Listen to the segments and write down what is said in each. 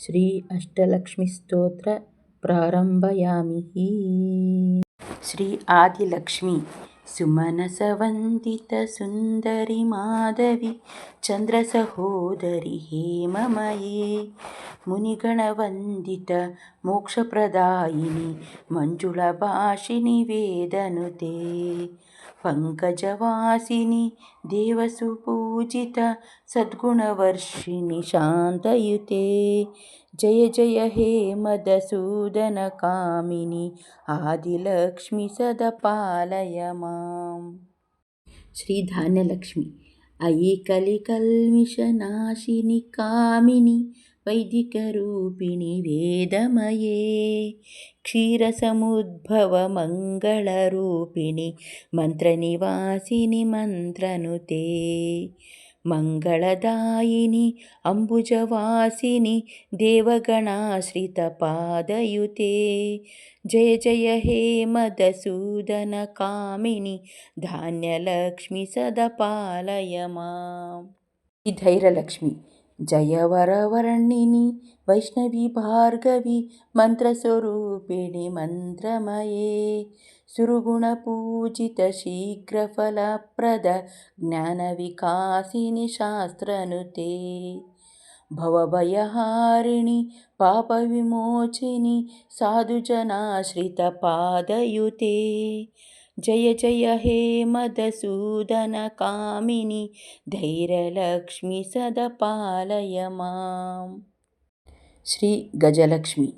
श्री अष्टलक्ष्मीस्तोत्र प्रारम्भयामि श्री आदिलक्ष्मी सुमनसवन्दितसुन्दरि माधवि चन्द्रसहोदरि हेममये मुनिगणवन्दित मोक्षप्रदायिनि मञ्जुलभाषिनि वेदनुते पङ्कजवासिनि देवसुपू पूजितसद्गुणवर्षिणि शान्तयुते। जय जय हे मदसूदनकामिनि आदिलक्ष्मि सद पालय मां श्रीधानलक्ष्मि अयि कलिकल्मिषनाशिनि कामिनि वैदिकरूपिणि वेदमये। क्षीरसमुद्भवमङ्गलरूपिणि मन्त्रनिवासिनि मन्त्रनुते। मङ्गलदायिनि अम्बुजवासिनि देवगणाश्रितपादयुते। जय जय हे मदसूदनकामिनि धान्यलक्ष्मि सदा पालय माम्। धैर्यलक्ष्मि जयवरवर्णिनि वैष्णवी भार्गवी मन्त्रस्वरूपिणि मन्त्रमये। सुरगुणपूजितशीघ्रफलप्रद ज्ञानविकासिनि शास्त्रनुते। भवभयहारिणि पापविमोचिनि साधुजनाश्रितपादयुते जय जय हे मदसूदनकामिनि धैर्यलक्ष्मि सदा पालय माम्। श्री गजलक्ष्मि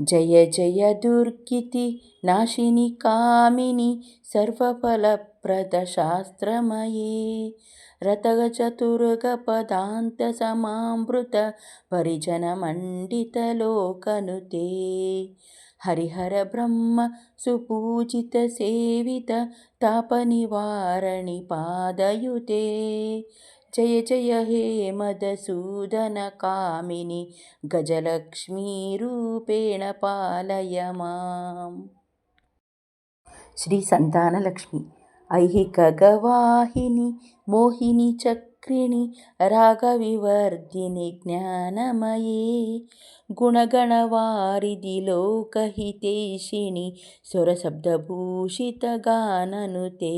जय जय दुर्गिति नाशिनि कामिनि सर्वफलप्रदशास्त्रमये। रथगचतुर्गपदान्तसमामृत परिजनमण्डितलोकनुते। हरिहरब्रह्म सुपूजितसेवित तापनिवारणि पादयुते जय जय हे मदसूदनकामिनि गजलक्ष्मीरूपेण पालय माम्। श्रीसन्तानलक्ष्मी ऐहिकगवाहिनि मोहिनि चक्रिणि रागविवर्धिनि ज्ञानमये। गुणगणवारिधि लोकहितैषिणि स्वरशब्दभूषितगाननुते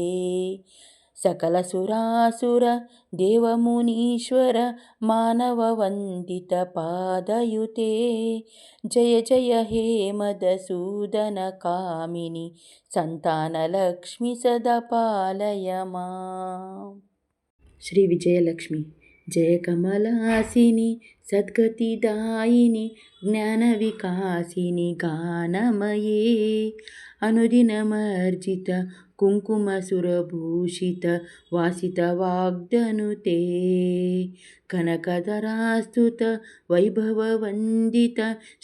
सकलसुरासुर देवमुनीश्वर मानववन्दितपादयुते जय जय हे मदसूदनकामिनि सन्तानलक्ष्मि सदा पालय माम्। श्रीविजयलक्ष्मी जयकमलासिनि सद्गतिदायिनि ज्ञानविकासिनि गानमये। अनुदिनमर्जित कुङ्कुमसुरभूषित वासितवाग्दनुते कनकधरास्तुत वैभववन्दित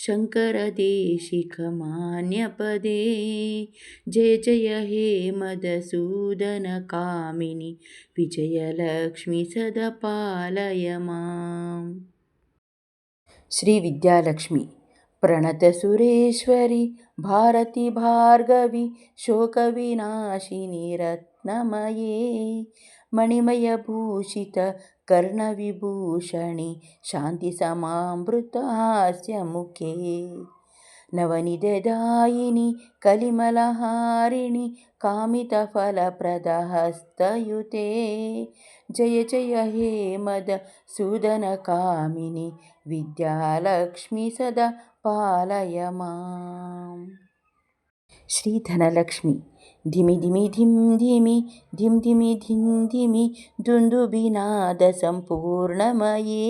शङ्करदेशिकमान्यपदे। जय जय हे मदसूदनकामिनि विजयलक्ष्मि सदा पालय माम् श्रीविद्यालक्ष्मी प्रणतसुरेश्वरि भारति भार्गवि शोकविनाशिनि रत्नमये मणिमयभूषित कर्णविभूषणि शान्तिसमामृतहास्यमुखे नवनिददायिनि कलिमलहारिणि कामितफलप्रदहस्तयुते। जय जय हे मदसूदनकामिनि विद्यालक्ष्मि सदा पालय माम्। श्रीधनलक्ष्मी ಧಿಮಿ ಧಿಮಿ ಧಿಮ್ ಧಿಮಿ ಧಿಮ್ ಧಿಮಿ ಧಿಮ್ ಧಿಮಿ ದುಂದುಬಿನಾದ ಸಂಪೂರ್ಣಮಯೇ.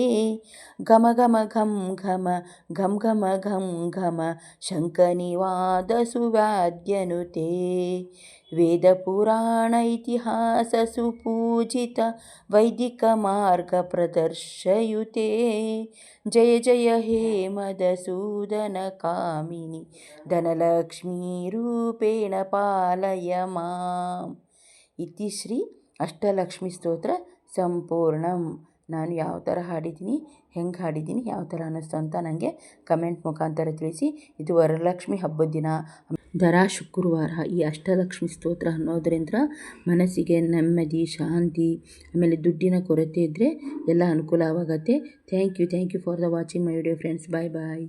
ಘಮ ಘಮ ಘಂ ಘಮ ಘಂ ಘಮ ಘಂ ಘಮ ಶಂಕನಿವಾದ ಸುವಾದ್ಯನುತೆ ವೇದಪುರಾಣ ಇತಿಹಾಸ ಸುಪೂಜಿತ ವೈದಿಕ ಮಾರ್ಗ ಪ್ರದರ್ಶಯುತೆ ಜಯ ಜಯ ಹೇ ಮದಸೂದನ ಕಾಮಿನಿ ಧನಲಕ್ಷ್ಮೀ ರೂಪೇಣ ಪಾಲಯ. य ಮಾಂ ಇತಿ ಶ್ರೀ ಅಷ್ಟಲಕ್ಷ್ಮಿ ಸ್ತೋತ್ರ ಸಂಪೂರ್ಣಂ. ನಾನು ಯಾವ ಥರ ಹಾಡಿದ್ದೀನಿ, ಹೆಂಗೆ ಹಾಡಿದ್ದೀನಿ, ಯಾವ ಥರ ಅನ್ನಿಸ್ತು ಅಂತ ನನಗೆ ಕಮೆಂಟ್ ಮುಖಾಂತರ ತಿಳಿಸಿ. ಇದು ವರಲಕ್ಷ್ಮಿ ಹಬ್ಬದ ದಿನ. ದರ ಶುಕ್ರವಾರ ಈ ಅಷ್ಟಲಕ್ಷ್ಮಿ ಸ್ತೋತ್ರ ಅನ್ನೋದರಿಂದ ಮನಸ್ಸಿಗೆ ನೆಮ್ಮದಿ, ಶಾಂತಿ, ಆಮೇಲೆ ದುಡ್ಡಿನ ಕೊರತೆ ಇದ್ದರೆ ಎಲ್ಲ ಅನುಕೂಲವಾಗತ್ತೆ thank you thank you for the watching my video friends bye bye